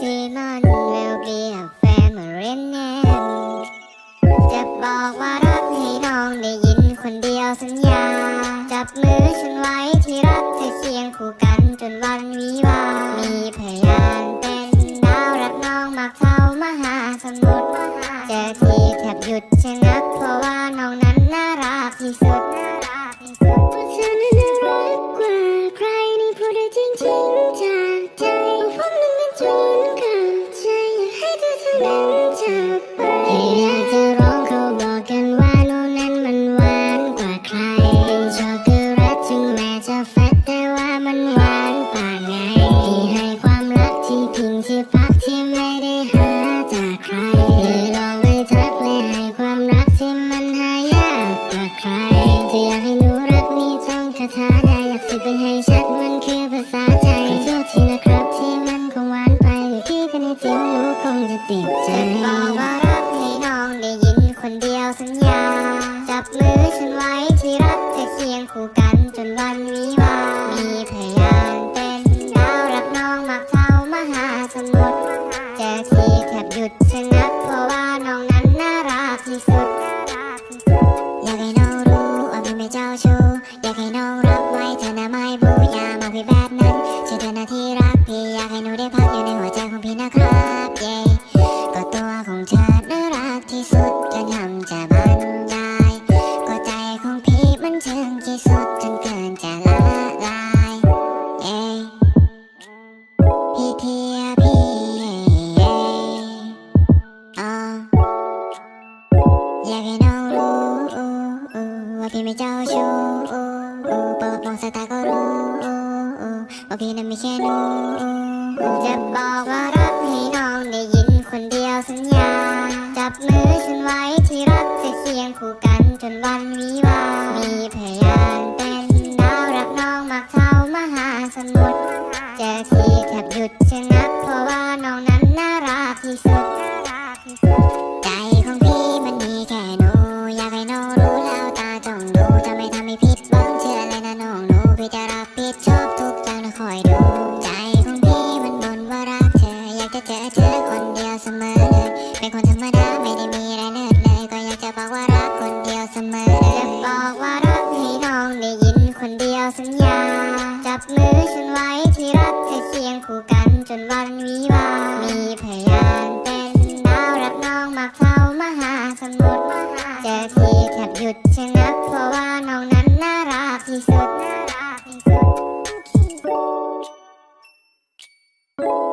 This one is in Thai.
Simon will be a family name จะบอกว่ารักให้น้องได้ยินคนเดียวสัญญา จับมือฉันไว้ที่รักจะเคียงคู่กันจนวันวิวา มีพยานเป็นดาวรักน้องมากเท่ามหาสมุทรเจอทีแทบหยุดชะงักเพราะว่าน้องนั้นน่ารักที่สุดน่ารักที่สุดว่าเธอนั้นน่ารัก ลองไม่ทักเลยให้ความรักที่มันหายากกว่าใครจะอยากให้หนูรักนี้ท่องคาถาได้อยากสิไปให้ชัดมันคือภาษาใจขอโทษทีนะครับที่มันคงหวานไปอยู่ที่กันในจริงหนูคงจะติดใจบอกว่ารักให้น้องได้ยิน เชื่อเธอนะที่รักพี่อยากให้หนูได้พักอยู่ในหัวใจของพี่นะครับเย้ก็ตัวของเธอน่ารักที่สุดจนทำจะบรรยายก็ใจของพี่มันถึงที่สุดจนเกินจะละลายเย้พี่เทียพี่เย้อ๋ออยากให้น้องรู้ว่าพี่ไม่เจ้าชู้เปิดมองสายตาก็รู้ ว่าพี่นั้นไม่ใช่หนูจะบอกว่ารักให้น้องได้ยินคนเดียวสัญญา จับมือฉันไว้ที่รักจะเคียงคู่กันจนวันวิวา มีพยานเป็นดาวรักน้องมากเท่ามหาสมุทรเจอทีแทบหยุดชะงักเพราะว่าน้องนั้นน่ารักที่สุด ใจของพี่มันมีแค่หนู อยากให้น้องรู้แล้วตาจ้องดูจะไม่ทำให้ผิดหวังเชื่อเลยนะน้องหนูพี่จะรับผิดชอบ คอยดู ใจของพี่มันบ่นว่ารักเธอ อยากจะเจอเธอคนเดียวเสมอเลย เป็นคนธรรมดาไม่ได้มีอะไรเลิศเลย ก็อยากจะบอกว่ารักคนเดียวเสมอเลจะบอกว่ารักให้น้องได้ยินคนเดียวสัญญา จับมือฉันไว้ที่รักจะเคียงคู่กันจนวันวิวา มีพยานเป็นดาวรักน้องมากเท่ามหาสมุทรเจอทีแทบหยุดชะงั you